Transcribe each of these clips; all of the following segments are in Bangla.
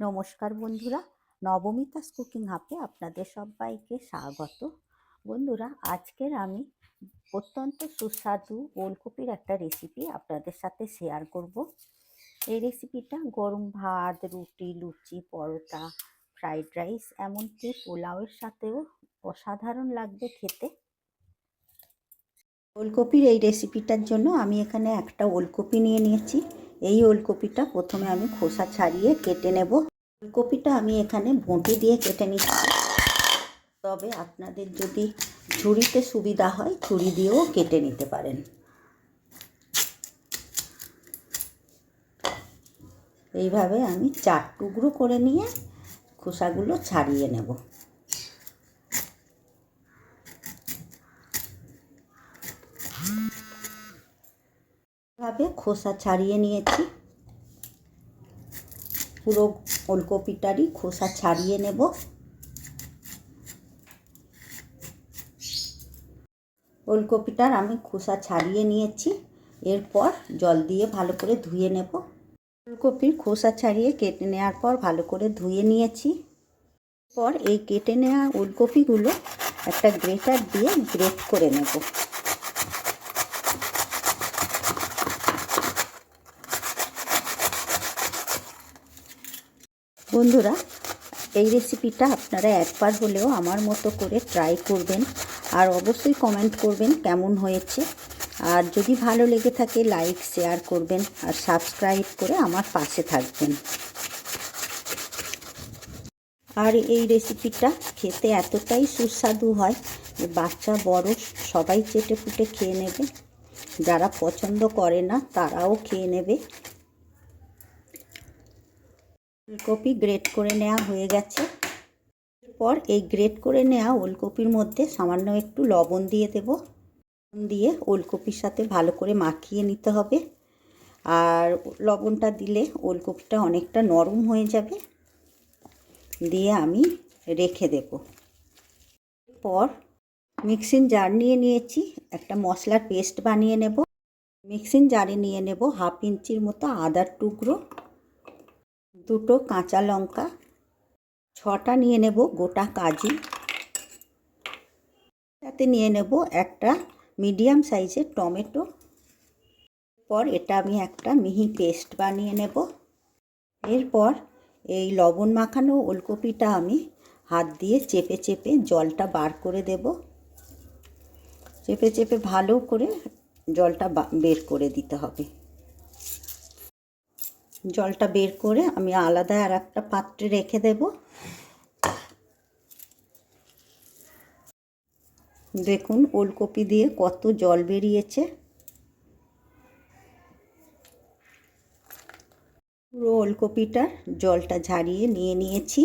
নমস্কার বন্ধুরা নবমিতাস কুকিং হাবে আপনাদের সবাইকে স্বাগত। বন্ধুরা, আজকের আমি অত্যন্ত সুস্বাদু ওলকপির একটা রেসিপি আপনাদের সাথে শেয়ার করব। এই রেসিপিটা গরম ভাত, রুটি, লুচি, পরোটা ফ্রাইড রাইস এমনকি পোলাওয়ের সাথেও অসাধারণ লাগবে খেতে। ওলকপির এই রেসিপিটার জন্য আমি এখানে একটা ওলকপি নিয়ে নিয়েছি। এই ওলকপিটা প্রথমে আমি খোসা ছাড়িয়ে কেটে নেব। ওলকপিটা আমি এখানে বঁটি দিয়ে কেটে নিচ্ছি। তবে আপনাদের যদি ঝুড়িতে সুবিধা হয় ছুরি দিয়েও কেটে নিতে পারেন। এইভাবে আমি চার টুকরো করে নিয়ে খোসাগুলো ছাড়িয়ে নেব। ভাবে খোসা ছাড়িয়ে নিয়েছি। পুরো ওলকপিটারই খোসা ছাড়িয়ে নেব। ওলকপিটার আমি খোসা ছাড়িয়ে নিয়েছি। এরপর জল দিয়ে ভালো করে ধুয়ে নেব। ওলকপির খোসা ছাড়িয়ে কেটে নেওয়ার পর ভালো করে ধুয়ে নিয়েছি। পর এই কেটে নেওয়া ওলকপিগুলো একটা গ্রেটার দিয়ে গ্রেট করে নেব। বন্ধুরা, এই রেসিপিটা আপনারা একবার হলেও আমার মতো করে ট্রাই করবেন আর অবশ্যই কমেন্ট করবেন কেমন হয়েছে। আর যদি ভালো লেগে থাকে লাইক শেয়ার করবেন আর সাবস্ক্রাইব করে আমার পাশে থাকবেন। আর এই রেসিপিটা খেতে এতটাই সুস্বাদু হয় যে বাচ্চা বড়, সবাই চেটে ফুটে খেয়ে নেবে। যারা পছন্দ করে না, তারাও খেয়ে নেবে। ফুলকপি গ্রেট করে নেওয়া হয়ে গেছে। এরপর এই গ্রেট করে নেওয়া ওলকপির মধ্যে সামান্য একটু লবণ দিয়ে দেব। লবণ দিয়ে ওলকপির সাথে ভালো করে মাখিয়ে নিতে হবে। আর লবণটা দিলে ওলকপিটা অনেকটা নরম হয়ে যাবে। দিয়ে আমি রেখে দেব। পর মিক্সিং জার নিয়ে নিয়েছি। একটা মশলার পেস্ট বানিয়ে নেব। মিক্সিং জারে নিয়ে নেব হাফ ইঞ্চির মতো আদার টুকরো। দুটো কাঁচা লঙ্কা, ছটা নিয়ে নেব গোটা কাজু। তাতে নিয়ে নেব একটা মিডিয়াম সাইজের টমেটো। পর এটা আমি একটা মিহি পেস্ট বানিয়ে নেব। এরপর এই লবণ মাখানো ওলকপিটা আমি হাত দিয়ে চেপে চেপে জলটা বার করে দেব। চেপে চেপে ভালো করে জলটা বের করে দিতে হবে। জলটা বের করে আমি আলাদা আর একটা পাত্রে রেখে দেব। দেখুন, ওলকপি দিয়ে কত জল বেরিয়েছে। পুরো ওলকপিটার জলটা ঝারিয়ে নিয়ে নিয়েছি।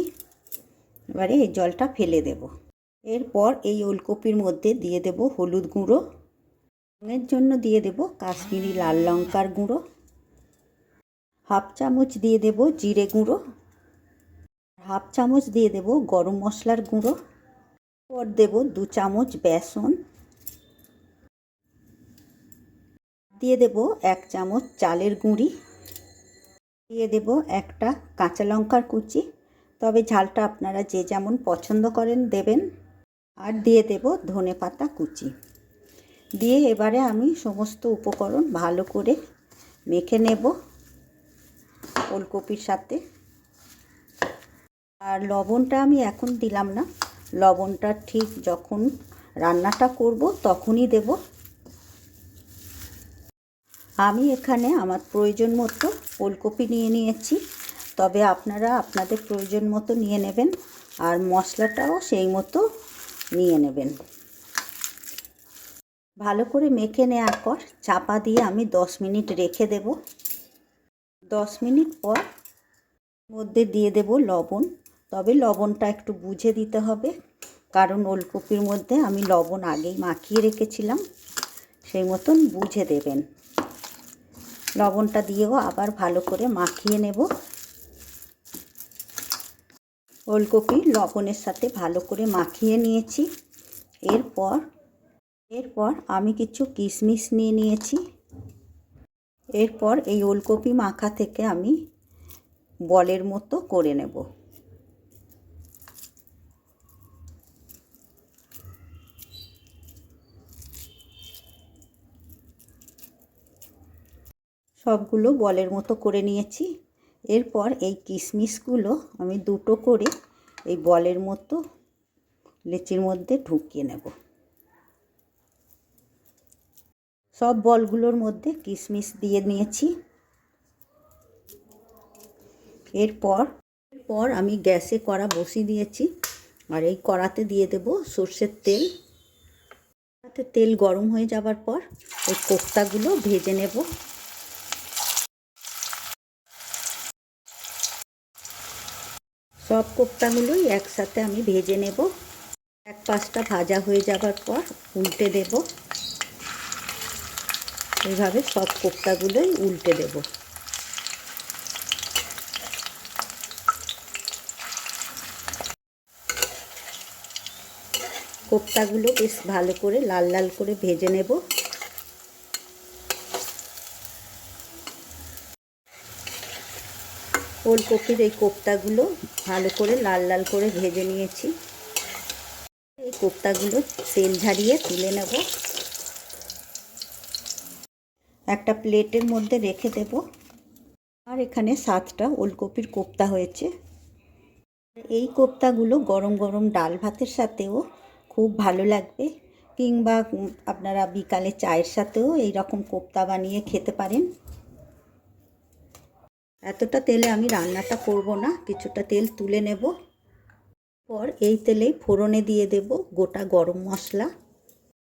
এবারে এই জলটা ফেলে দেব। এরপর এই ওলকপির মধ্যে দিয়ে দেব হলুদ গুঁড়ো। রঙের জন্য দিয়ে দেব কাশ্মীরি লাল লঙ্কার গুঁড়ো। হাফ চামচ দিয়ে দেব জিরে গুঁড়ো, হাফ চামচ দিয়ে দেব গরম মশলার গুঁড়ো পর দেব দু চামচ বেসন, দিয়ে দেব এক চামচ চালের গুঁড়ি, দিয়ে দেব একটা কাঁচা লঙ্কার কুচি, তবে ঝালটা আপনারা যে যেমন পছন্দ করেন দেবেন, আর দিয়ে দেব ধনে পাতা কুচি। দিয়ে এবারে আমি সমস্ত উপকরণ ভালো করে মেখে নেব। ওলকপির সাথে। আর লবণটা আমি এখন দিলাম না। লবণটা ঠিক যখন রান্নাটা করব তখনই দেব। আমি এখানে আমার প্রয়োজন মতো ওলকপি নিয়ে নিয়েছি। তবে আপনারা আপনাদের প্রয়োজন মতো নিয়ে নেবেন আর মশলাটাও সেই মতো নিয়ে নেবেন। ভালো করে মেখে নেওয়ার পর চাপা দিয়ে আমি দশ মিনিট রেখে দেব। দশ মিনিট পর মধ্যে দিয়ে দেব লবণ। তবে লবণটা একটু বুঝে দিতে হবে, কারণ ওলকপির মধ্যে আমি লবণ আগেই মাখিয়ে রেখেছিলাম, সেই মতন বুঝে দেবেন। লবণটা দিয়েও আবার ভালো করে মাখিয়ে নেব। ওলকপি লবণের সাথে ভালো করে মাখিয়ে নিয়েছি। এরপর এরপর আমি কিছু কিশমিশ নিয়ে নিয়েছি। এরপর এই ওলকপি মাখা থেকে আমি বলের মতো করে নেব। সবগুলো বলের মতো করে নিয়েছি। এরপর এই কিশমিশগুলো আমি দুটো করে এই বলের মতো লেচির মধ্যে ঢুকিয়ে নেব। সব বলগুলোর মধ্যে কিশমিশ দিয়ে নিয়েছি। এরপর এরপর আমি গ্যাসে কড়া বসিয়ে দিয়েছি। আর এই কড়াতে দিয়ে দেব সর্ষের তেল। তাতে তেল গরম হয়ে যাবার পর ওই কোফতাগুলো ভেজে নেব। সব কোপ্তাগুলোই একসাথে আমি ভেজে নেব। এক পাশটা ভাজা হয়ে যাবার পর উল্টে দেব। এইভাবে সব কোপ্তাগুলোই উল্টে দেব। কোপ্তাগুলো বেশ ভালো করে লাল লাল করে ভেজে নেব। ওলকপির এই কোপ্তাগুলো ভালো করে লাল লাল করে ভেজে নিয়েছি। এই কোপ্তাগুলো তেল ঝারিয়ে তুলে নেব। একটা প্লেটের মধ্যে রেখে দেব। আর এখানে সাতটা ওলকপির কোপ্তা হয়েছে। এই কোপ্তাগুলো গরম গরম ডাল ভাতের সাথেও খুব ভালো লাগবে, কিংবা আপনারা বিকালে চায়ের সাথেও এই রকম কোপ্তা বানিয়ে খেতে পারেন। এতটা তেলে আমি রান্নাটা করব না, কিছুটা তেল তুলে নেব। পর এই তেলেই ফোড়নে দিয়ে দেব গোটা গরম মশলা।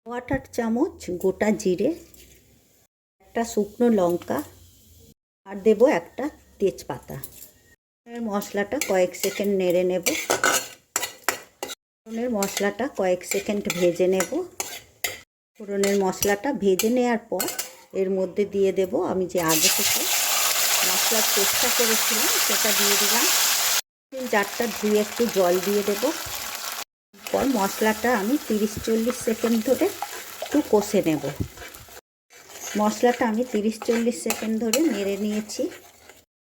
ওয়াটার চামচ, গোটা জিরে একটা শুকনো লঙ্কা আর দেব একটা তেজপাতা। মশলাটা কয়েক সেকেন্ড নেড়ে নেব। ফোড়নের মশলাটা কয়েক সেকেন্ড ভেজে নেব। ফোড়নের মশলাটা ভেজে নেওয়ার পর এর মধ্যে দিয়ে দেব আমি যে আগে থেকে মশলার চেষ্টা করেছিলাম, সেটা দিয়ে দিলাম। জারটা ধুয়ে একটু জল দিয়ে দেব। পর মশলাটা আমি তিরিশ চল্লিশ সেকেন্ড ধরে একটু কষে নেব। মশলাটা আমি তিরিশ চল্লিশ সেকেন্ড ধরে নেড়ে নিয়েছি।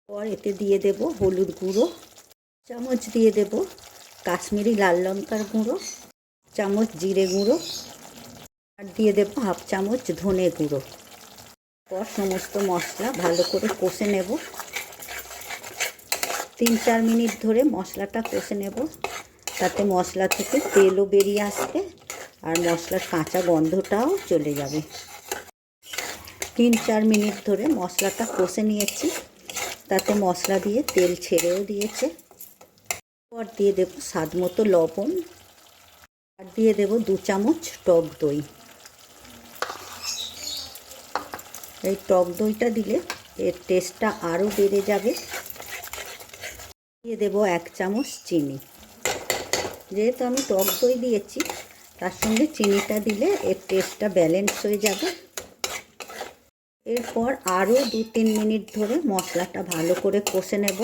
পর এতে দিয়ে দেব হলুদ গুঁড়ো, চামচ দিয়ে দেব কাশ্মীরি লাল লঙ্কার গুঁড়ো, চামচ জিরে গুঁড়ো, আর দিয়ে দেব হাফ চামচ ধনে গুঁড়ো। পর সমস্ত মশলা ভালো করে কষে নেব। তিন চার মিনিট ধরে মশলাটা কষে নেব। তাতে মশলা থেকে তেলও বেরিয়ে আসবে আর মশলার কাঁচা গন্ধটাও চলে যাবে। তিন চার মিনিট ধরে মশলাটা কষে নিয়েছি। তাতে মশলা দিয়ে তেল ছেড়েও দিয়েছে। পর দিয়ে দেব স্বাদ মতো লবণ। আর দিয়ে দেব দু চামচ টক দই। এই টক দইটা দিলে এর টেস্টটা আরও বেড়ে যাবে। দিয়ে দেব এক চামচ চিনি। যেহেতু আমি টক দই দিয়েছি, তার সঙ্গে চিনিটা দিলে এর টেস্টটা ব্যালেন্স হয়ে যাবে। এরপর আরও দু তিন মিনিট ধরে মশলাটা ভালো করে কষে নেব।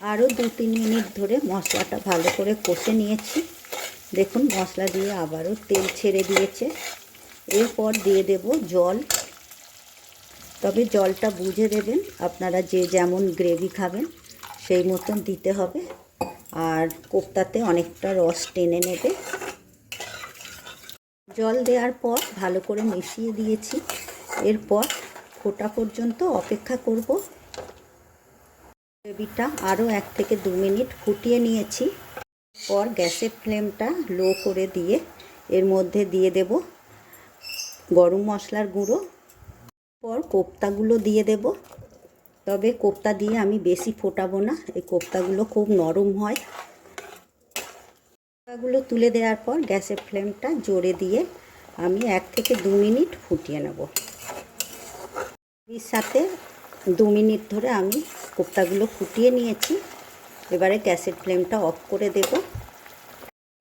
আরও দু তিন মিনিট ধরে মশলাটা ভালো করে কষে নিয়েছি। দেখুন, মশলা দিয়ে আবারও তেল ছেড়ে দিয়েছে। এরপর দিয়ে দেব জল। তবে জলটা বুঝে দেবেন, আপনারা যে যেমন গ্রেভি খাবেন, সেই মতন দিতে হবে। আর কোপ্তাতে অনেকটা রস টেনে নেবে। জল দেওয়ার পর ভালো করে মিশিয়ে দিয়েছি। এরপর ফোটা পর্যন্ত অপেক্ষা করব। গ্রেভিটা আরও এক থেকে দু মিনিট ফুটিয়ে নিয়েছি। পর গ্যাসের ফ্লেমটা লো করে দিয়ে এর মধ্যে দিয়ে দেব গরম মশলার গুঁড়ো। পর কোপ্তাগুলো দিয়ে দেব। তবে কোপ্তা দিয়ে আমি বেশি ফোটাবো না, এই কোপ্তাগুলো খুব নরম হয়। কোপ্তাগুলো তুলে দেওয়ার পর গ্যাসের ফ্লেমটা জোরে দিয়ে আমি এক থেকে দু মিনিট ফুটিয়ে নেব। এর সাথে দু মিনিট ধরে আমি কোপ্তাগুলো ফুটিয়ে নিয়েছি। এবারে গ্যাসের ফ্লেমটা অফ করে দেব।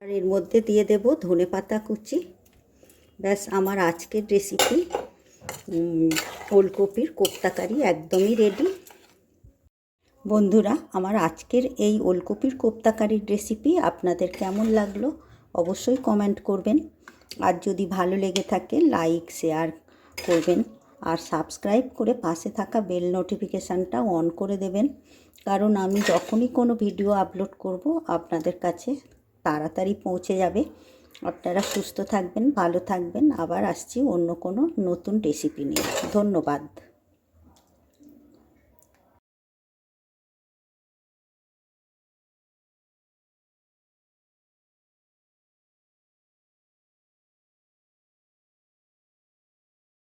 আর এর মধ্যে দিয়ে দেব ধনে পাতা কুচি। ব্যাস, আমার আজকের রেসিপি ওলকপির কোপ্তাকারি একদমই রেডি বন্ধুরা, আমার আজকের এই ওলকপির কোপ্তাকারির রেসিপি আপনাদের কেমন লাগল অবশ্যই কমেন্ট করবেন। আর যদি ভালো লেগে থাকে লাইক শেয়ার করবেন। আর সাবস্ক্রাইব করে পাশে থাকা বেল নোটিফিকেশানটা অন করে দেবেন। কারণ আমি যখনই কোনো ভিডিও আপলোড করব, আপনাদের কাছে তাড়াতাড়ি পৌঁছে যাবে। আপনারা সুস্থ থাকবেন, ভালো থাকবেন। আবার আসছি অন্য কোনো নতুন রেসিপি নিয়ে। ধন্যবাদ।